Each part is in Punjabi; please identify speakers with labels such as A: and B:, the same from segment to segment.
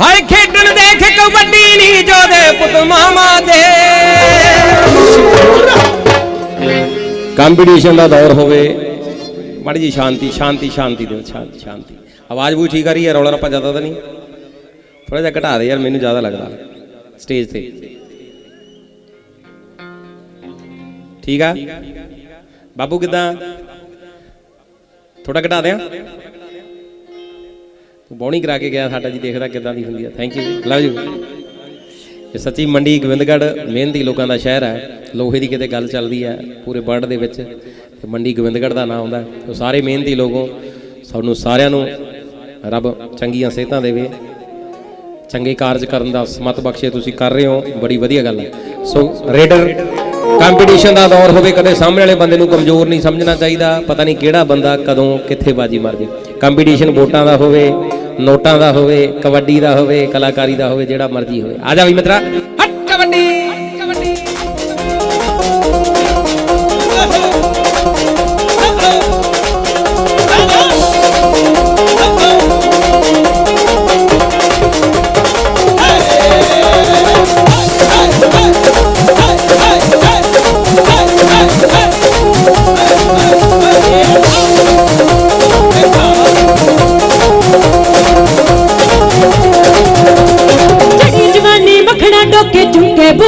A: ਹਾਏ ਖੇਡਣ ਦੇਖ ਕਬੱਡੀ ਨਹੀਂ ਜੋਦੇ ਪੁੱਤ ਮਾਮਾ ਦੇ। ਕੰਪੀਟੀਸ਼ਨ ਦਾ ਦੌਰ ਹੋਵੇ, ਮਾੜੀ ਜੀ ਸ਼ਾਂਤੀ ਸ਼ਾਂਤੀ ਸ਼ਾਂਤੀ ਦਿਓ, ਸ਼ਾਂਤੀ ਸ਼ਾਂਤੀ। ਆਵਾਜ਼ ਵੀ ਠੀਕ ਆ ਰਹੀ ਹੈ, ਰੌਲਾ ਰੱਪਾ ਜ਼ਿਆਦਾ ਤਾਂ ਨਹੀਂ? ਥੋੜਾ ਜਿਹਾ ਘਟਾ ਦੇ ਯਾਰ, ਮੈਨੂੰ ਜ਼ਿਆਦਾ ਲੱਗਦਾ। ਸਟੇਜ ਤੇ। ਠੀਕ ਆ? ਬਾਬੂ ਕਿਦਾਂ? ਥੋੜਾ ਘਟਾ ਦਿਆਂ? ਬੌਣੀ ਕਰਾ ਕੇ ਗਿਆ ਸਾਡਾ ਜੀ, ਦੇਖਦਾ ਕਿਦਾਂ ਦੀ ਹੁੰਦੀ ਆ। ਥੈਂਕ ਯੂ ਲਵ ਯੂ ਇਹ ਸੱਚੀ ਮੰਡੀ ਗੋਬਿੰਦਗੜ੍ਹ ਮਿਹਨਤੀ ਲੋਕਾਂ ਦਾ ਸ਼ਹਿਰ ਹੈ ਲੋਹੇ ਦੀ ਕਿਤੇ ਗੱਲ ਚੱਲਦੀ ਹੈ ਪੂਰੇ ਵਰਲਡ ਦੇ ਵਿੱਚ। ਤੇ ਮੰਡੀ ਗੋਬਿੰਦਗੜ੍ਹ ਦਾ ਨਾਮ ਆਉਂਦਾ। ਉਹ ਸਾਰੇ ਮਿਹਨਤੀ ਲੋਕੋ ਸਾਨੂੰ ਸਾਰਿਆਂ ਨੂੰ ਰੱਬ ਚੰਗੀਆਂ ਸਿਹਤਾਂ ਦੇਵੇ। ਚੰਗੇ ਕਾਰਜ ਕਰਨ ਦਾ ਸਮਤ ਬਖਸ਼ੇ ਤੁਸੀਂ ਕਰ ਰਹੇ ਹੋ। ਬੜੀ ਵਧੀਆ ਗੱਲ ਹੈ ਸੋ ਰੇਡਰ ਕੰਪੀਟੀਸ਼ਨ ਦਾ ਦੌਰ ਹੋਵੇ ਕਦੇ ਸਾਹਮਣੇ ਵਾਲੇ ਬੰਦੇ ਨੂੰ ਕਮਜ਼ੋਰ ਨਹੀਂ ਸਮਝਣਾ ਚਾਹੀਦਾ। ਪਤਾ ਨਹੀਂ ਕਿਹੜਾ ਬੰਦਾ ਕਦੋਂ ਕਿੱਥੇ ਬਾਜੀ ਮਾਰ ਜੇ ਕੰਪੀਟੀਸ਼ਨ ਵੋਟਾਂ ਦਾ ਹੋਵੇ। ਨੋਟਾਂ ਦਾ ਹੋਵੇ, ਕਬੱਡੀ ਦਾ ਹੋਵੇ, ਕਲਾਕਾਰੀ ਦਾ ਹੋਵੇ, ਜਿਹੜਾ ਮਰਜ਼ੀ ਹੋਵੇ। ਆ ਜਾ ਵੀ ਮਿੱਤਰਾ।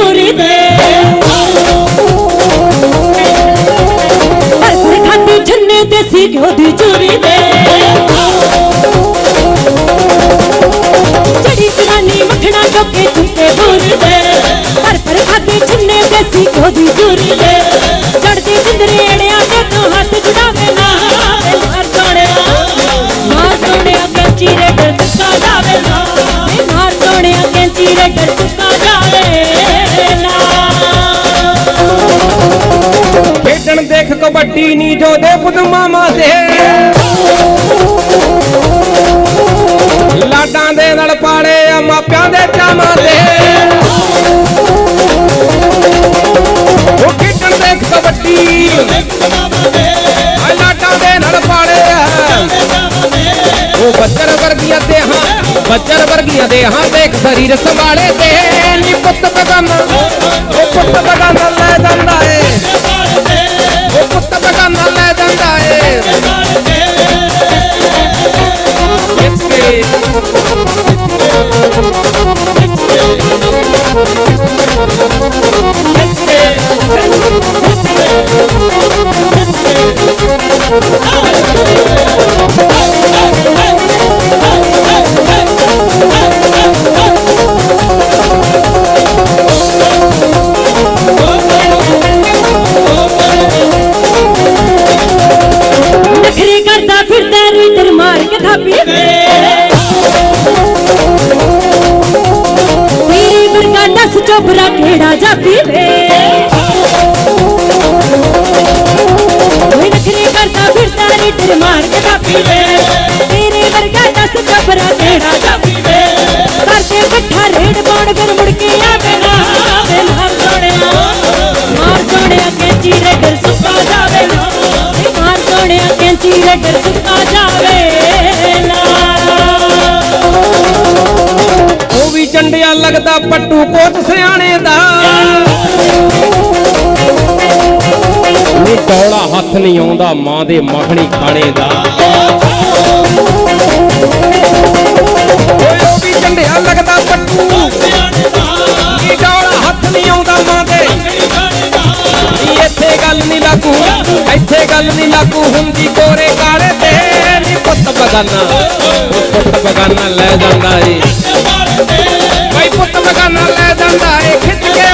B: ਝੁੰਕੇ ਬੋਰੀ ਦੇ ਹਰ ਖਾਂਦੀ ਛੰਨੇ ਦੇਸੀ ਘਿਓ ਦੀ ਚੂਰੀ ਦੇ ਜੜੀ ਜਵਾਨੀ ਮੱਖਣਾ ਡੋਕੇ ਝੁੰਕੇ ਬੋਰੀ ਦੇ ਹਰ ਪਰ ਖਾਂਦੀ ਛੰਨੇ ਦੇਸੀ ਘਿਓ ਦੀ ਚੂਰੀ ਦੇ
A: ਨਹੀਂ ਜੋਦੇ ਲਾਡਾਂ ਦੇ ਨਾਲ ਪਾਲੇ ਆ ਮਾਪਿਆਂ ਦੇ ਚਾਵਾਂ ਦੇ। ਉਹ ਖੇਡਣ ਦੇਖ ਕਬੱਡੀ ਲਾਡਾਂ ਦੇ ਨਾਲ ਪਾਲੇ ਆ। ਉਹ ਬੱਚਰ ਵਰਗੀਆਂ ਦੇ ਹਾਂ ਬੱਚਰ ਵਰਗੀਆਂ ਦੇ ਹਾਂ ਦੇਖ ਸਰੀਰ ਸੰਭਾਲੇ ਤੇ। ਨੀ ਪੁੱਤ ਬਗਾਨਾ ਉਹ ਪੁੱਤ ਬਗਾਨਾ।
B: ਰੀਡਰ ਮਾਰ ਕੇ ਥਾਪੀ ਵੇ ਤੇਰੀ ਵਰਗਾ ਨਸ ਚੋਬਰਾ ਕਿਹੜਾ ਜਾਪੀ ਵੇ ਓਏ ਨਖਰੇ ਕਰਦਾ ਫਿਰਦਾ ਰੀਡਰ ਮਾਰ ਕੇ ਥਾਪੀ ਵੇ ਤੇਰੇ ਵਰਗਾ ਨਸ ਚੋਬਰਾ ਕਿਹੜਾ ਜਾਪੀ ਵੇ ਕਰਦੇ ਇਕੱਠਾ ਰੇਡ ਪਾਉਣ ਫਿਰ ਮੁੜ ਕੇ ਆਵੇ ਨਾ ਵੇ ਮਾਰ ਸੋਹਣਿਆ ਮਾਰ ਸੋਹਣਿਆ ਕੈਂਚੀ ਰੇਡਰ ਸੁੱਕਾ ਜਾਵੇ ਨਾ ਵੇ ਮਾਰ ਸੋਹਣਿਆ
A: ਲੱਗਦਾ ਪੱਟੂ ਕੋਚ ਸਿਆਣੇ ਦਾ। ਨੀ ਡੌਲਾ ਹੱਥ ਨਹੀਂ ਆਉਂਦਾ ਮਾਂ ਦੇ ਮੱਖਣੀ ਖਾਣੇ ਦਾ। ਓਏ ਉਹ ਵੀ ਚੰਡਿਆ ਲੱਗਦਾ ਪੱਟੂ। ਨੀ ਡੌਲਾ ਹੱਥ ਨਹੀਂ ਆਉਂਦਾ ਮਾਂ ਦੇ। ਨੀ ਇੱਥੇ ਗੱਲ ਨਹੀਂ ਲਾਗੂ ਇੱਥੇ ਗੱਲ ਨਹੀਂ ਲਾਗੂ ਹੁੰਦੀ ਕੋਰੇ ਕਾਲੇ ਤੇ ਨੀ ਪੁੱਤ ਬਗਾਨਾ। ਪੁੱਤ ਬਗਾਨਾ ਲੈ ਜਾਂਦਾ ਏ। ਬਗਾਨਾ ਲੈ ਜਾਂਦਾ ਏ ਖਿੱਚ ਕੇ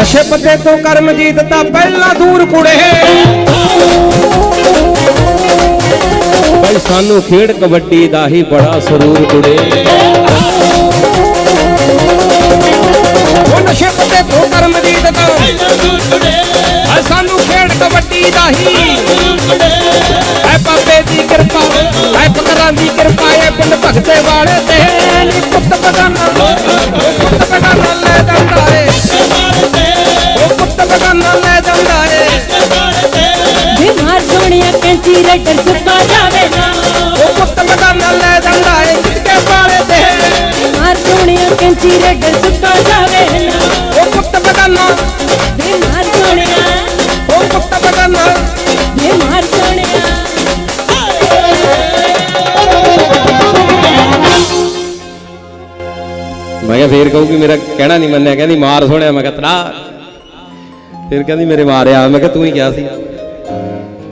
A: ਨਸ਼ੇ ਪੱਤੇ ਤੋਂ ਕਰਮਜੀਤ ਤਾਂ ਪਹਿਲਾਂ ਦੂਰ ਕੁੜੇ। ਬਈ ਸਾਨੂੰ ਖੇਡ ਕਬੱਡੀ ਦਾ ਹੀ ਬੜਾ ਸਰੂਰ ਕੁੜੇ। ਉਹ ਨਸ਼ੇ ਪੱਤੇ ਤੋਂ ਕਰਮਜੀਤ ਤਾਂ ਆ ਸਾਨੂੰ ਖੇਡ ਕਬੱਡੀ ਦਾ ਹੀ। ਐ ਬਾਬੇ ਦੀ ਕਿਰਪਾ ਐ ਪਕਰਾਂ ਦੀ ਕਿਰਪਾ ਐ ਪਿੰਡ ਭਗਤੇ ਵਾਲੇ ਤੇ। ਬਗਾਨਾ ਉਹ ਪੁੱਤ ਬਗਾਨਾ ਲੈ ਜਾਂਦਾ ਏ।
B: ਵੇ ਮਾਰ ਸੋਹਣਿਆ ਕੈਂਚੀ ਰੱਟਰ ਸੁੱਕਾ ਜਾਵੇ ਨਾ।
A: ਉਹ ਪੁੱਤ ਬਗਾਨਾ ਲੈ ਜਾਂਦਾ ਏ ਕਿਤੇ ਵਾਲੇ ਤੇ।
B: ਮਾਰ ਸੋਹਣਿਆ ਕੈਂਚੀ ਰੱਟਰ ਸੁੱਕਾ ਜਾਵੇ ਨਾ।
A: ਉਹ ਪੁੱਤ ਬਗਾਨਾ।
B: ਵੇ ਮਾਰ ਸੋਹਣਿਆ
A: ਉਹ ਪੁੱਤ ਬਗਾਨਾ।
B: ਵੇ ਮਾਰ ਸੋਹਣਿਆ
A: ਮੈਂ ਕਿਹਾ ਫੇਰ ਕਹੂਗੀ ਮੇਰਾ ਕਹਿਣਾ ਨਹੀਂ ਮੰਨਿਆ ਕਹਿੰਦੀ ਮਾਰ ਸੋਹਣਿਆ ਮੈਂ ਕਿਹਾ ਤੜਾ ਫਿਰ ਕਹਿੰਦੀ ਮੇਰੇ ਮਾਰਿਆ ਮੈਂ ਕਿਹਾ ਤੂੰ ਹੀ ਕਿਹਾ ਸੀ।